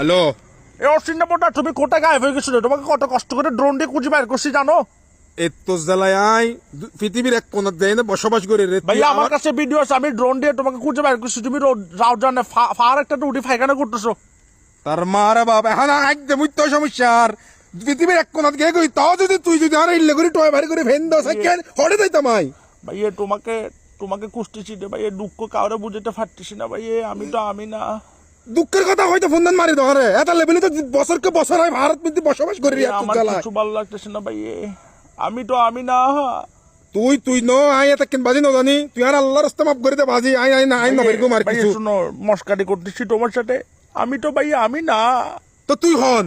Hello. এ অশ্বিনাপটা তুমি কোথায় গায়েব হয়ে গেছিল? তোমাকে কত কষ্ট করে ড্রোন দিয়ে খুঁজে বের করছি জানো? এত জেলায় আই পৃথিবীর এক কোনার দেয় না বসবাস করে রে। ভাইয়া আমার কাছে ভিডিও আছে আমি ড্রোন দিয়ে তোমাকে খুঁজে বের করছি। তুমি রাও জানে ফার একটা উঠি ফাইখানা করতেছো। তার মারা বাপ এখন একদম তো সমস্যা আর পৃথিবীর এক কোনার গে কই তাও যদি তুই যদি আর ইল্লে করে টয় বাড়ি করে ফেন দাও সেকেন হড়ে দিতাম আই ভাইয়ে তোমাকে তোমাকে কুষ্টিছি রে ভাইয়ে দুঃখ কাউরে বুঝতে পারতেছি না ভাইয়ে আমি তো আমি না। দুঃখের কথা হয়তো ফোন দেন মারি ধরে এটা লেভেলে তো বছরকে বছর হয় ভারত মধ্যে বসবাস করি কিছু ভালো লাগতেছে না ভাইয়ে আমি তো আমি না তুই তুই ন আই এটা কেন বাজি ন জানি। তুই আর আল্লাহর রাস্তা মাফ করে দে বাজি আই আই না আই না বেরগো মার কিছু। শুনো মস্কারি করতেছি তোমার সাথে। আমি তো ভাইয়ে আমি না। তো তুই হন।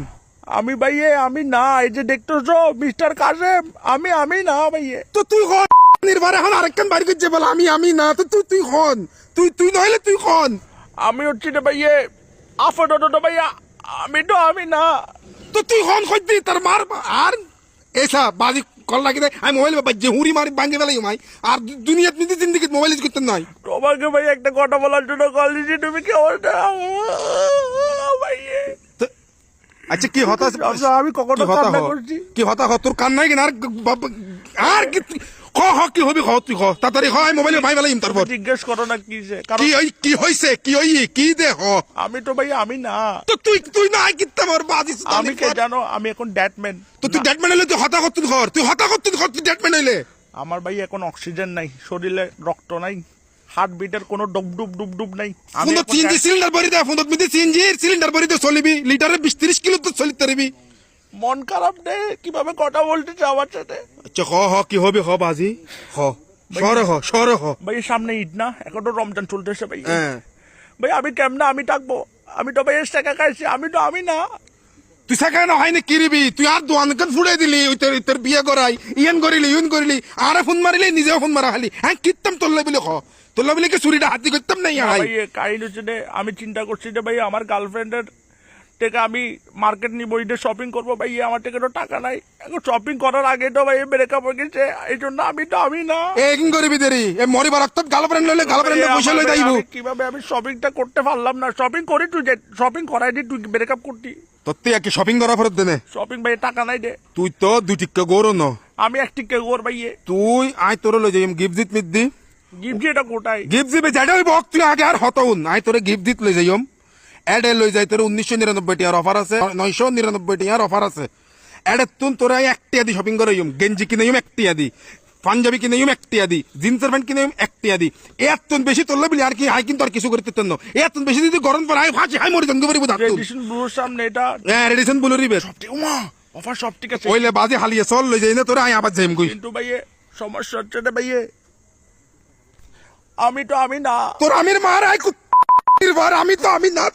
আমি ভাইয়ে আমি না এই যে দেখতেছো মিস্টার কাসেম আমি আমি না ভাইয়ে তো তুই হন। নির্ভর এখন আরেকখান বাড়ি করছে বল আমি আমি না তো তুই তুই হন। তুই তুই নইলে তুই হন। আমি হচ্ছি রে ভাইয়ে। আপাতত ভাইয়া। আমি তো আমি না। তো তুই হন খুঁজবি তার মার আর? এসা বাজি কল লাগি দে। আমি মোবাইল বাজে হুড়ি মারি ভাঙে ফেলাই মাই। আর দুনিয়াত নিতে জিন্দিগিত মোবাইল ইউজ করতে নাই। তোমাকে ভাই একটা কথা বলার জন্য কল দিয়েছি তুমি ভাইয়ে। তো- আচ্ছা কি হতাশ আমি কখনো কি হতা কান্না হ? করছি? কি হতা হ তোর কান নাই কিনা আর আর কি খ কি হবি খ তুই খ। তাড়াতাড়ি হ আমি মোবাইলে ভাই ফেলাইম তারপর। জিজ্ঞেস করো না কি যে কারণ কি হই কি হইছে কি হই কি দে হ? আমি তো ভাই আমি না। তো তুই তুই না কিত্তা মোর বাজি আমি কে জানো আমি এখন ড্যাটম্যান তো তুই ডেট তুই হতা করতুন ঘর তুই হতা করতুন ঘর তুই ডেট হইলে। আমার ভাই এখন অক্সিজেন নাই শরীরে রক্ত নাই হার্ট বিটের কোনো ডুব ডুব ডুব ডুব নাই। ফোনত সিএনজি সিলিন্ডার ভরি দে ফোনত সিএনজি সিলিন্ডার ভরি দে চলিবি। লিটারে বিশ তিরিশ কিলো তো চলিতে পারবি। মন খারাপ নে কীভাবে কথা বলতে আমার সাথে আচ্ছা হ হ কি হবে হ বাজি? হ সরে হ সরে হ। ভাই সামনে ঈদ না এখন তো রমজান চলতেছে ভাই। হ্যাঁ। ভাই আমি কেমনে আমি থাকব? আমি তো ভাই টাকা খাইছি আমি তো আমি না। তুই সেখানে না হয়নি কিরিবি তুই আর দোয়ানকে ফুড়ে দিলি? ওই তোর তোর বিয়ে করাই ইয়েন করিলি ইউন করিলি আরে ফোন মারিলি নিজেও ফোন মারা খালি। হ্যাঁ কিত্তাম তোল্লা বিলে খ তোল্লা বিলে কি চুরিটা হাতি করতাম নাই না আমি চিন্তা করছি যে ভাই আমার গার্লফ্রেন্ডের থেকে আমি মার্কেট নিব ঈদের শপিং করব ভাই আমার থেকে তো টাকা নাই। এখন শপিং করার আগে তো ভাই ব্রেকআপ হয়ে গেছে এই জন্য আমি তো আমি না এগিং করিবি দেরি? এ মরিবার রক্ত গার্লফ্রেন্ড লইলে গার্লফ্রেন্ডে ভাই, পয়সা লই ভাই, আমি কীভাবে আমি শপিংটা করতে পারলাম না? শপিং করি তুই শপিং করাই দি তুই ব্রেকআপ করতি। তোর তুই একে শপিং করা ফেরত দেনে? শপিং ভাই টাকা নাই দে। তুই তো দুই টিক্কা গৌর ন। আমি এক টিকে গোর ভাইয়ে তুই আই তোর লই যাইম গিফট দিত মিত দি। গিফট এটা কোটাই গিফট দিবে ওই বক তুই আগে আর হতউন আই তোরে গিফট দিত লই যাইম। এডে লই যাই তোর উনিশশো নিরানব্বই টিয়ার অফার আছে নয়শো নিরানব্বই টিয়ার অফার আছে। এডে তুন তোরা একটিয়া আদি শপিং করে ইম গেঞ্জি কিনে ইম একটি আদি পাঞ্জাবি কিনে একটিয়া আদি জিন্সের প্যান্ট কিনে একটিয়া দি এত বেশি তোরলে বলি আর কি হাই কিন্তু আর কিছু করতে তেন এত বেশি যদি গরম পর হাই ফাঁসি হাই মরি জঙ্গি পারিব রেডিশন ব্লুর সামনে এটা হ্যাঁ রেডিসন বলে রিবে। সবটি উমা অফার সব ঠিক আছে। ওইলে বাজে হালিয়ে চল লই যাই না তোরা আই আবার যাইম কই। কিন্তু ভাইয়ে সমস্যা হচ্ছে রে ভাইয়ে আমি তো আমি না। তোর আমির মার আই আমি তো আমি না